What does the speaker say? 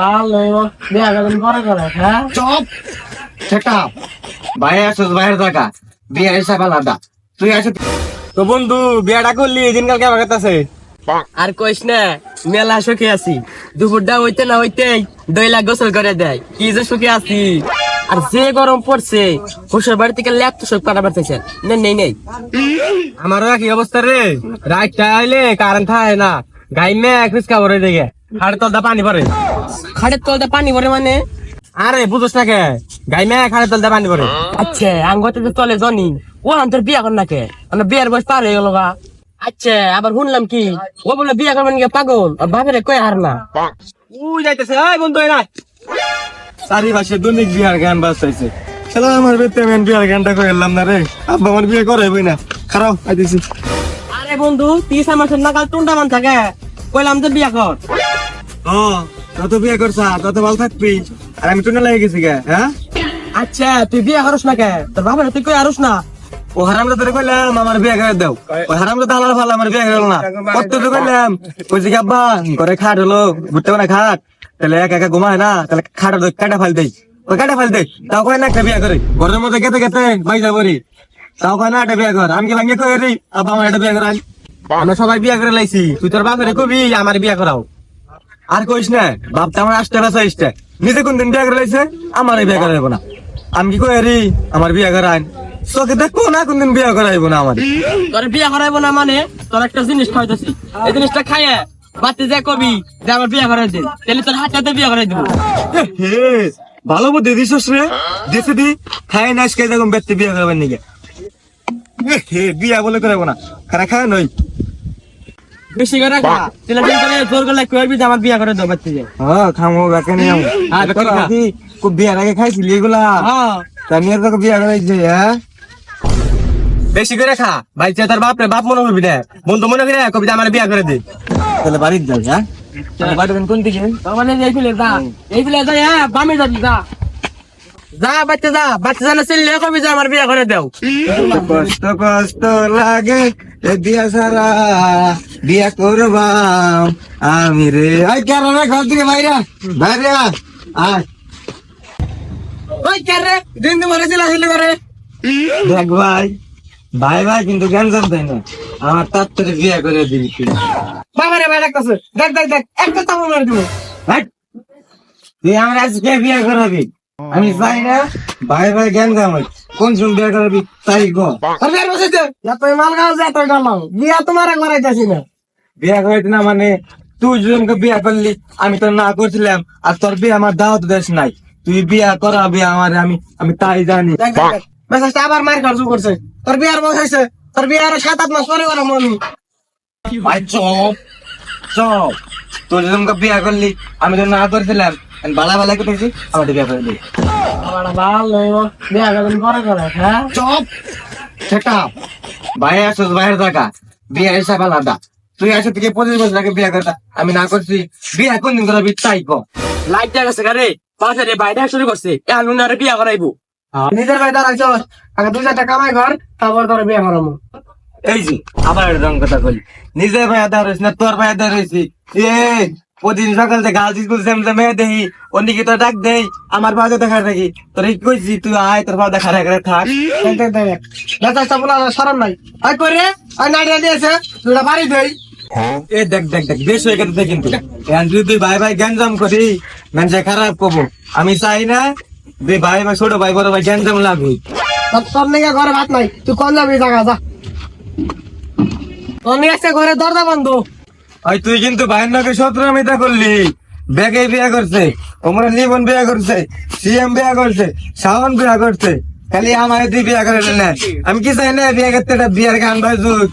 ভালো বিয়া করবেন পরে করে হ্যাঁ? চপ। সেটা বাইরে আসছিস বাইরে থাকা বিয়ে হিসাব আলাদা তুই আসিস তো বন্ধু বিয়াটা করলি দিনকাল কেমন আর কইস না মেলা সুখে আছি। দুপুরটা হইতে না হইতে দইলা গোসল করে দেয়। কি যে সুখে আছি। আর যে গরম পড়ছে শ্বশুর বাড়ি থেকে ল্যাপ তো সব কাটা পারতেছে। নেই নেই আমারও একই অবস্থা রে। রাতটা আইলে কারেন্ট থাকে না। গাই মে খুচকা ভরে দেখে হাড়ে তলটা পানি পড়ে। খাটের তলতে পানি ভরে মানে? আরে বুঝোস না কে? গাই মে খাড়ে তলটা পানি পড়ে। আচ্ছা আঙ্গতে তো চলে জানি ও তোর বিয়া কর নাকে মানে বিয়ার বয়স পার হয়ে গেল গা। আচ্ছা আবার শুনলাম কি ও বলে বিয়া করবেন গিয়ে পাগল? আর বাপেরে কই হার না? উই যাইতেছে এই বন্ধু এরা চারি পাশে দৈনিক বিয়ার গান বাজতেছে চলো আমার বেতে মেন বিয়ার গানটা করে এলাম না রে? আব্বা আমার বিয়ে করে না। খারাপ আইতেছি। আরে বন্ধু তিরিশ মাসের নাগাল টুন্ডা মান থাকে কইলাম তো বিয়া কর। ও তত বিয়ে করছা তত ভালো থাকবি। আর আমি টুনে লাগে গেছি গে হ্যাঁ? আচ্ছা তুই বিয়া করস না কে? তোর তুই কই আরস না? ও হারামটা তোরে কইলাম আমার বিয়ে করে দাও। ওই হারামটা তো হালাল ফালা আমার বিয়ে করে না। কত তো কইলাম। ওই যে ঘরে খাট হলো ঘুরতে না খাট। তাহলে একা একা ঘুমায় না তাহলে খাট কাটা ফাল দেই। ওই কাটা ফাল দেই। তাও কয় না একটা বিয়ে করে। ঘরের মধ্যে গেতে গেতে বাই যাবরি তাও কয় না একটা বিয়ে কর। আমি কি কই রে? আব্বা আমার একটা বিয়ে করাই। আমরা সবাই বিয়ে করে লাইছি। তুই তোর বাপের কবি আমার বিয়ে করাও। আর কইস না বাপ তো আমার আসতে বাসা ইসতে নিজে কোন দিন বিয়ে করে লাইছে? আমার বিয়ে করাইব না। আমি কি কই আমার বিয়ে করাই চোখে দেখব না কোনদিন বিয়া করাইব না আমার। তোর বিয়া করাইবো না মানে? তোর একটা জিনিস খাইতেছি এই জিনিসটা খাইয়ে বাতি যা কবি যে আমার বিয়া করাই দে। তাহলে তোর হাতে বিয়া করাই দিব। হে ভালো বুদ্ধি দিছিস রে। দিছে দি খাই না আজকে দেখুন ব্যক্তি বিয়ে করবেন নাকি। হে বিয়া বলে করাইব না। খানা খায় নই বেশি করে খা তাহলে দিন করে জোর করলে কইবি যে আমার বিয়া করে দাও বাতি যে হ্যাঁ খামো বেকে নিয়ে। আমো হ্যাঁ, বিয়ার আগে খাইছিলি এগুলা? হ্যাঁ। বিয়া করাইছে হ্যাঁ? বেশি করে খা। ভাই তার বাপ রে বাপ মনে করবি না। বন্ধু মনে করি কবিতা আমার বিয়া করে দে। তাহলে বাড়িতে যাই হ্যাঁ? তাহলে কোন দিকে? তার মানে এই ফিলে যা। এই ফিলে যা হ্যাঁ বামে যাবি যা। যা বাচ্চা যা। বাচ্চা জানা চিনলে কবি যে আমার বিয়া করে দাও। কষ্ট কষ্ট লাগে। বিয়া সারা বিয়া করবাম আমি রে। আই কেন রে ঘর থেকে বাইরে বাইরে আয়। ওই কে রে দিন দিন মরে চিলা চিলি করে দেখ ভাই ভাই ভাই কিন্তু জ্ঞান জানতাই না। আমার তার তোরে বিয়া করে দিবি তুই। বাবা রে ভাই ডাকতেছে। দেখ দেখ দেখ একটা তামো মেরে দিব। তুই আমার আজকে বিয়া করাবি। আমি চাই না ভাই ভাই জ্ঞান জামাই কোন সময় বিয়া করাবি তাই গো আর মাল গাও যে গালাও বিয়া তোমার একবার আইতাছি না বিয়া করাইতে না মানে তুই জনকে বিয়া করলি আমি তো না করছিলাম আর তোর বিয়ে আমার দাওয়াত দেশ নাই তুই বিয়া করাবি আমার আমি আমি তাই জানি মেসেজটা আবার মার কাজ করছে তোর বিয়ার বয়স হয়েছে তোর বিয়ার সাত আট মাস পরে করাম আমি ভাই চপ চপ তুই জনকে বিয়া করলি আমি তো না করছিলাম বালা বালা করতেছি আমার বিয়া করে দিই আমার ভালো বিয়া করে হ্যাঁ চপ সেটা বাইরে আসছিস বাইরে থাকা। বিয়ে হিসাব আলাদা তুই আসে থেকে পঁচিশ বছর আগে বিয়ে করতা আমি না করছি। বিয়ে কোন দিন করাবি তাই কো লাইট দেখা গেছে রে। পাশে রে বাইরে শুরু করছে। এখন উনারে বিয়া করাইবো। নিজের ভাই দাঁড়াইছ। আগে দুই চারটা কামাই ঘর তারপর তোর বিয়া করাবো এই যে আবার রং কথা বলি নিজের ভাই রয়েছে না তোর ভাই রয়েছে এ প্রতিদিন সকাল থেকে গাল স্কুল সেমতে মেয়ে দেই অন্যকে তো ডাক দেই আমার ভাজা দেখা রাখি তোর এই কইছি তুই আয় তোর ভাজা দেখা রেখে থাক। দেখ দেখ দেখ। মেসেজটা বলা সরম নাই। আই করে আই নাইটা দিয়েছে দুটা বাড়ি দেই এ দেখ দেখ দেখ বেশ হয়ে গেছে কিন্তু। যদি তুই ভাই ভাই গ্যাঞ্জাম করি মানুষে খারাপ করব আমি চাই না তুই ভাই ভাই ছোট ভাই বড় ভাই গ্যাঞ্জাম লাগবে তোর তোর নিয়ে ঘরে ভাত নাই তুই কোন যাবি জায়গা যা। তোর নিয়ে ঘরে দরজা বন্ধ। ওই তুই কিন্তু ভাইয়ের নাকি সতেরো মিতা করলি। ব্যাগে বিয়া করছে ওমরা লিবন বিয়া করছে, সিএম বিয়া করছে, শাওন বিয়া করছে, খালি আমার তুই বিয়া করে না। আমি কি চাই না বিয়া করতে? বিয়ার গান বাজুক।